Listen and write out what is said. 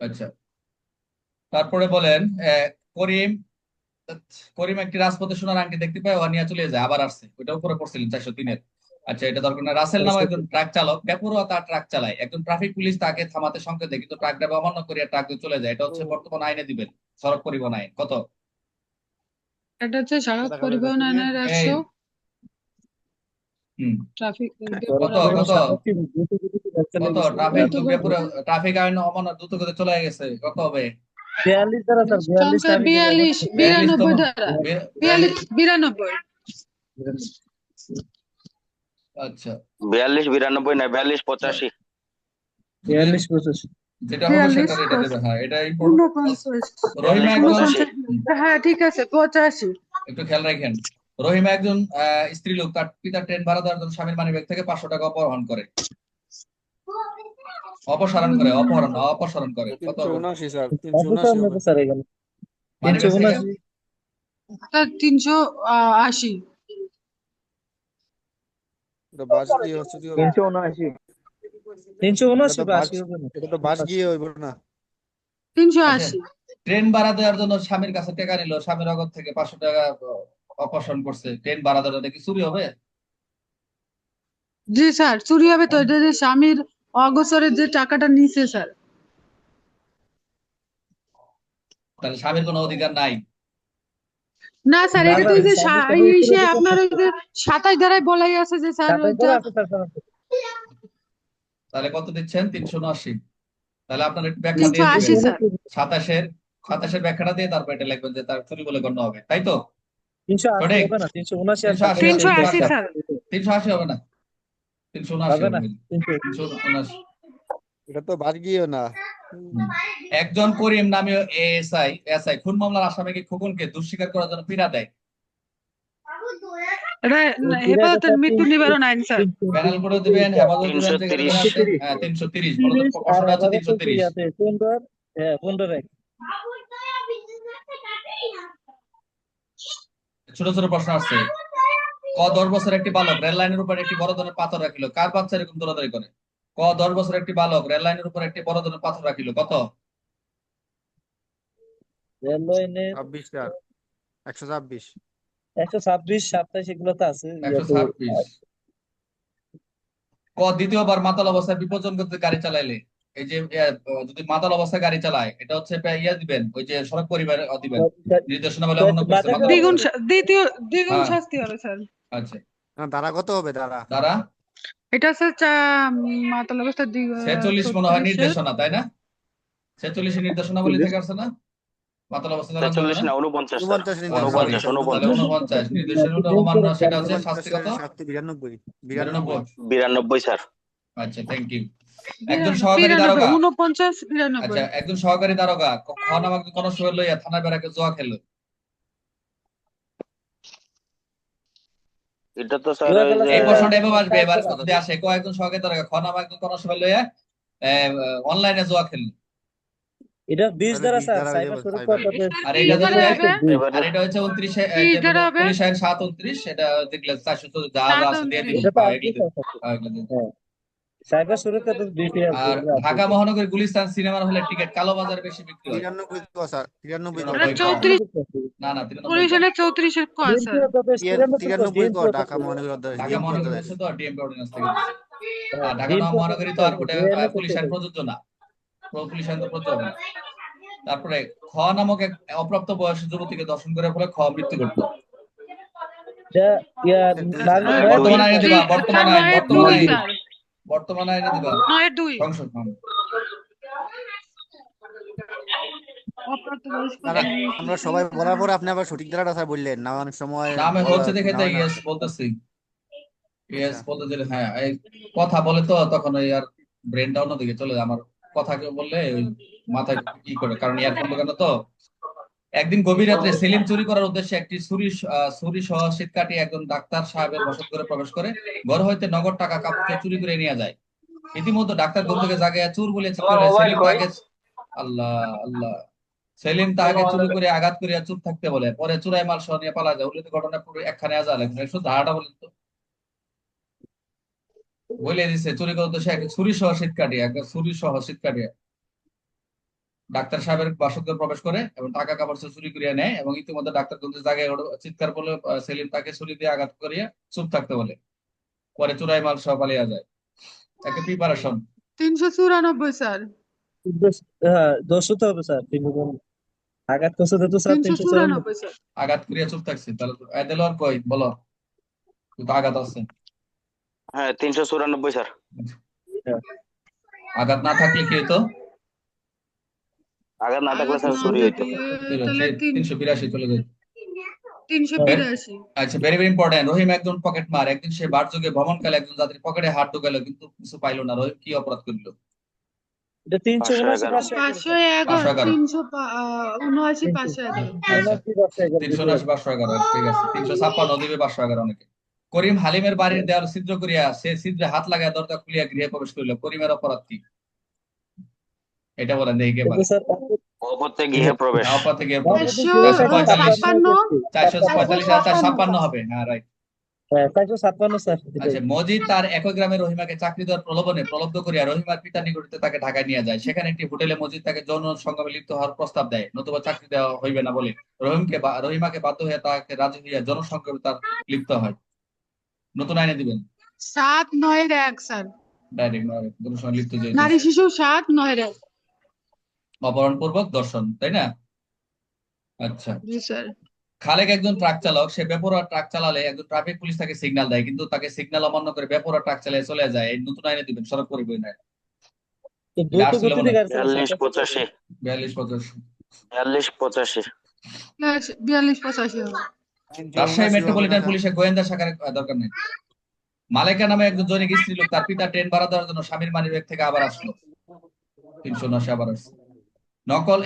আচ্ছা। তারপরে বলেন আহ, করিম করিম একটি রাজপথে সোনার আংটি দেখতে পায় ও নিয়ে চলে যায় আবার আসছে। ওইটা উপরে পড়ছিলেন চারশো তিনের। আচ্ছা এটা দরকার না। রাসেল নামে একজন ট্রাক চালক বেপরোয়া তার ট্রাক চালায়। একজন ট্রাফিক পুলিশ তাকে থামাতে সংকেত দেয় কিন্তু ট্রাক ড্রাইভার অমান্য করিয়া ট্রাক দিয়ে চলে যায়। এটা হচ্ছে বর্তমান আইনে দিবেন সড়ক পরিবহন আইন। কত? এটা হচ্ছে সড়ক পরিবহন আইনের একশো। ট্রাফিক কত কত? কত? ট্রাফিক ট্রাফিক আইন অমান্য দ্রুত গতিতে চলে গেছে কত হবে? বিয়াল্লিশ দ্বারা স্যার বিয়াল্লিশ সংখ্যা বিয়াল্লিশ বিরানব্বই বিয়াল্লিশ বিরানব্বই। আচ্ছা। বিয়াল্লিশ বিরানব্বই না বিয়াল্লিশ পঁচাশি। বিয়াল্লিশ পঁচাশি। যেটা হবে বিয়াল্লিশ, সেটা এটা দেবে হ্যাঁ এটা রহিমা হ্যাঁ ঠিক আছে পঁচাশি। একটু খেয়াল রাখেন। রহিমা একজন আহ, স্ত্রী লোক তার পিতার ট্রেন ভাড়া দেওয়ার জন্য স্বামীর মানিব্যাগ থেকে পাঁচশো টাকা অপহরণ করে। অপসারণ করে অপহরণ অপসারণ করে। কত তিনশো তিনশো আশি? তিনশো উনআশি। তিনশো উনআশি এটা তো বাস- গিয়ে হইব না। তিনশো আচ্ছা। আশি ট্রেন ভাড়া দেওয়ার জন্য স্বামীর কাছে টাকা নিল স্বামীর অগত থেকে পাঁচশো টাকা অপসারণ করছে। ট্রেন ভাড়া দেওয়াটা কি চুরি হবে? জি স্যার চুরি হবে তো। এটা যে স্বামীর অগোচরে যে টাকাটা নিছে স্যার। তাহলে স্বামীর কোনো অধিকার নাই? না স্যার এটা তো যে সা- আপনার ওই যে সাতাশ ধারায় বলাই আছে যে স্যার। তাহলে কত দিচ্ছেন? তিনশো উনআশি। তাহলে আপনার একটু ব্যাখ্যা দিয়ে আশি সাতাশের সাতাশের ব্যাখ্যাটা দিয়ে তারপর এটা লিখবেন যে তার চুরি বলে গণ্য হবে। তাই তো? তিনশো আশি হবে না? তিনশো উনআশি আর তিনশো আশি, তিনশো আশি হবে। স্যার তিনশো আশি হবে না? তিনশো উনআশি হবে না? হবে। তিনশো তিনশো উনআশি। এটা তো বাস গিয়ে না একজন করিম নামীয় এএসআই এসআই খুন মামলার আসামিকে খোকনকে দুঃস্বীকার করার জন্য পীড়া দেয়। হেফাজতের মৃত্যু নিবারণ আইন স্যার। তিনশো প্যানেল করে দিবেন হেফাজত তিনশো তিরিশ। হ্যাঁ তিনশো তিরিশ। তিনশো হ্যাঁ পনেরো এক। ছোট ছোট প্রশ্ন আসছে। ক দশ বছর একটি বালক রেল লাইনের উপর একটি বড় ধরনের পাথর রাখিল? কার বাচ্চা এরকম দৌড়াদৌড়ি করে? ক দশ বছর একটি বালক রেল লাইনের উপর একটি বড় ধরনের পাথর রাখিল? কত? রেলওয়ে ছাব্বিশ একশো ছাব্বিশ। একশো ছাব্বিশ সাতাশ এগুলো তো আছে। একশো ছাব্বিশ। ক দ্বিতীয়বার মাতাল অবস্থায় বিপজ্জন করতে গাড়ি চালাইলে? এই যে যদি মাতাল অবস্থায় গাড়ি চালায় এটা হচ্ছে ইয়া দিবেন ওই যে সড়ক পরিবার দিবেন। নির্দেশনা বলে অমান্য করছে মাতাল দ্বিগুণ দ্বিতীয় দ্বিগুণ হ্যাঁ। শাস্তি হবে স্যার। আচ্ছা। না দাঁড়া কত হবে দাঁড়া? তারা এটা স্যার মাতাল অবস্থা ছেচল্লিশ মনে হয় নির্দেশনা তাই না? ছেচল্লিশ নির্দেশনা বলে থেকে আসছে না? মাতাল অবস্থা ছেচল্লিশ না? উনপঞ্চাশ উনপঞ্চাশ উনপঞ্চাশ নির্দেশনা অমান্য সেটা হচ্ছে শাস্তি কত? শাস্তি বিরানব্বই। বিরানব্বই। বিরানব্বই। স্যার। আচ্ছা থ্যাংক ইউ একজন সহকারী বিরানব্বই দারোগা। উনপঞ্চাশ বিরানব্বই। আচ্ছা একজন সহকারী দারোগা খ নামক কোন সময় লইয়া থানার বেড়াকে জোয়া খেলো। এটা তো স্যার এই প্রশ্নটা এভাবে আসবে এবার যদি আসে ক একজন সহকারী দারোগা খ নামক একজন কোন সময় লইয়া অনলাইনে জোয়া খেললো এটা বিশ তাহলে দ্বারা স্যার সাইবার সুরক্ষা। আর এটা হচ্ছে আর এটা হচ্ছে উনত্রিশে কি করে হবে? পুলিশ আইন সাত উনত্রিশ এটা দেখলে চারশো চোদ্দ যা যা আছে। দিয়ে দিন সাইবার তো বেশি আর ঢাকা মহানগরী গুলিস্তান সিনেমার হলে টিকিট কালো বাজারে বেশি বিক্রি হয়। তিরানব্বই তো স্যার তিরানব্বই তো তিরানব্বই। না না তিরানব্বই পুলিশ এনে চৌত্রিশের কয় স্যার তিরানব্বই তো ঢাকা মহানগর অধ্যাদেশ ঢাকা ডিএমপি মহানগরী অধ্যাদেশ তো ডিএমপি অর্ডিন্যান্স থেকে। আর ঢাকা মহানগরী তো আর ওটা পুলিশ আইন প্রযোজ্য না। পুরো পুলিশ আইন তো প্রযোজ্য না। তারপরে খ নামক এক অপ্রাপ্ত বয়সী যুবতীকে দর্শন করে ফলে খ মৃত্যু ঘটল। বর্তমান আইনে দিবা বর্তমান বর্তমান আইন দিবা। নয়ের দুই। দাঁড়া, আমরা সবাই বলার পরে আপনি আবার সঠিক দ্বারাটা স্যার বললেন। না অনেক সময় নামে হচ্ছে দেখে তাই ইয়েস বলতেছি। ইয়েস। বলতে দিলে হ্যাঁ এই কথা বলে তো তখন ওই আর ব্রেন ব্রেনটা অন্যদিকে চলে যায়। আমার কথা কেউ বললে ওই মাথায় কি করে? কারণ ইয়ারফোন দোকানে তো একদিন গভীর রাত্রে সেলিম চুরি করার উদ্দেশ্যে একটি ছুরি ছুরি সহ শীত কাটিয়ে একজন ডাক্তার সাহেবের বসত করে প্রবেশ করে ঘর হইতে নগদ টাকা কাপড় চুরি করে নিয়ে যায়। ইতিমধ্যে ডাক্তার ঘুম থেকে জাগে চুর বলে সেলিম তাকে আল্লাহ আল্লাহ। সেলিম তাহাকে চুরি করে আঘাত করিয়া চুপ থাকতে বলে। পরে চুরাই মাল সহ নিয়ে পালা যায়। উল্লেখ ঘটনা পুরো একখানে আজা লাগবে একটু ধারাটা বলেন তো। বলে দিছে চুরি করতে সে একটা ছুরি সহ শীত কাটিয়ে একটা ছুরি সহ শীত কাটিয়ে। ডাক্তার সাহেবের বাসগৃহে প্রবেশ করে এবং টাকা কাপড় চুরি করিয়া নেয় এবং ইতিমধ্যে ডাক্তার গঞ্জের জায়গায় চিৎকার বলে সেলিম তাকে ছুরি দিয়ে আঘাত করিয়া চুপ থাকতে বলে। পরে চুরাই মাল সহ পালিয়ে যায়। একটা প্রিপারেশন তিনশো চুরানব্বই স্যার। হ্যাঁ দোষ হতে হবে স্যার। আঘাত করছে তো স্যার তিনশো চুরানব্বই। চুরানব্বই আঘাত করিয়া চুপ থাকছে। তাহলে এদেল আর কই? বলো। কিন্তু আঘাত আছে। হ্যাঁ তিনশো চুরানব্বই স্যার। আঘাত না থাকলে কি হতো আঘাত না থাকলে স্যার চুরি হইতো। তিনশো বিরাশি চলে যেত তিনশো বিরাশি। আচ্ছা ভেরি ভেরি ইম্পর্টেন্ট রহিম একজন পকেট মার। একদিন সে বার যুগে ভ্রমণকালে একজন যাত্রী পকেটে হাত ঢুকাইলো কিন্তু কিছু পাইলো না। রহিম কি অপরাধ করল? তিনশো উনআশি পাঁচশো এগারো। তিনশো উনআশি পাঁচশো এগারো। ঠিক আছে। তিনশো ছাপ্পান্ন দিবে পাঁচশো এগারো অনেকে। করিম হালিমের বাড়ির দেওয়াল ছিদ্র করিয়া সে ছিদ্রে হাত লাগায় দরজা খুলিয়া গৃহে প্রবেশ করিল। করিমের অপরাধ কি? এটা বলেন দেখি কে পারে কিন্তু স্যার। গৃহে প্রবেশ। অপরাধ থেকে চারশো চারশো পঁয়তাল্লিশ। চারশো পঁয়তাল্লিশ আর চার ছাপ্পান্ন হবে। হ্যাঁ রাইট হ্যাঁ চারশো এটাই। আচ্ছা মজিদ তার একই গ্রামে রহিমাকে চাকরি দেওয়ার প্রলোভনে প্রলব্ধ করিয়া রহিমার নিকটে তাকে ঢাকায় নিয়ে যায়। সেখানে একটি হোটেলে মজিদ তাকে যৌন লিপ্ত হওয়ার প্রস্তাব দেয়। নতুবা চাকরি দেওয়া হইবে না বলে রহিমকে বা- রহিমাকে বাধ্য হইয়া তাকে রাজি হইয়া তার লিপ্ত হয়। নতুন আইনে দিবেন। সাত নয়ের এক স্যার। ডাইরেক্ট যৌন লিপ্ত নারী শিশু সাত নয়ের এক। অপহরণ পূর্বক দর্শন তাই না? আচ্ছা। খালেক একজন ট্রাক চালক সে বেপরোয়া ট্রাক চালালে একজন ট্রাফিক পুলিশ তাকে সিগন্যাল দেয় কিন্তু তাকে সিগন্যাল অমান্য করে বেপরোয়া ট্রাক চালিয়ে চলে যায়। এই নতুন আইনে দিবেন সড়ক পরিবহন আইন। তো দ্রুত আসলে গতিতে মনে গাড়ি চালাচ্ছে। বিয়াল্লিশ পঁচাশি। বিয়াল্লিশ পঞ্চাশ বিয়াল্লিশ পঁচাশি। বিয়াল্লিশ পঁচাশি রাজশাহী মেট্রোপলিটন পুলিশের গোয়েন্দা শাখার দরকার নেই। মালেকা নামে একজন জৈনিক স্ত্রী লোক তার পিতা ট্রেন ভাড়া দেওয়ার জন্য স্বামীর মানিব্যাগ থেকে আবার আসলো। তিনশো নশে আবার আসছে। নকল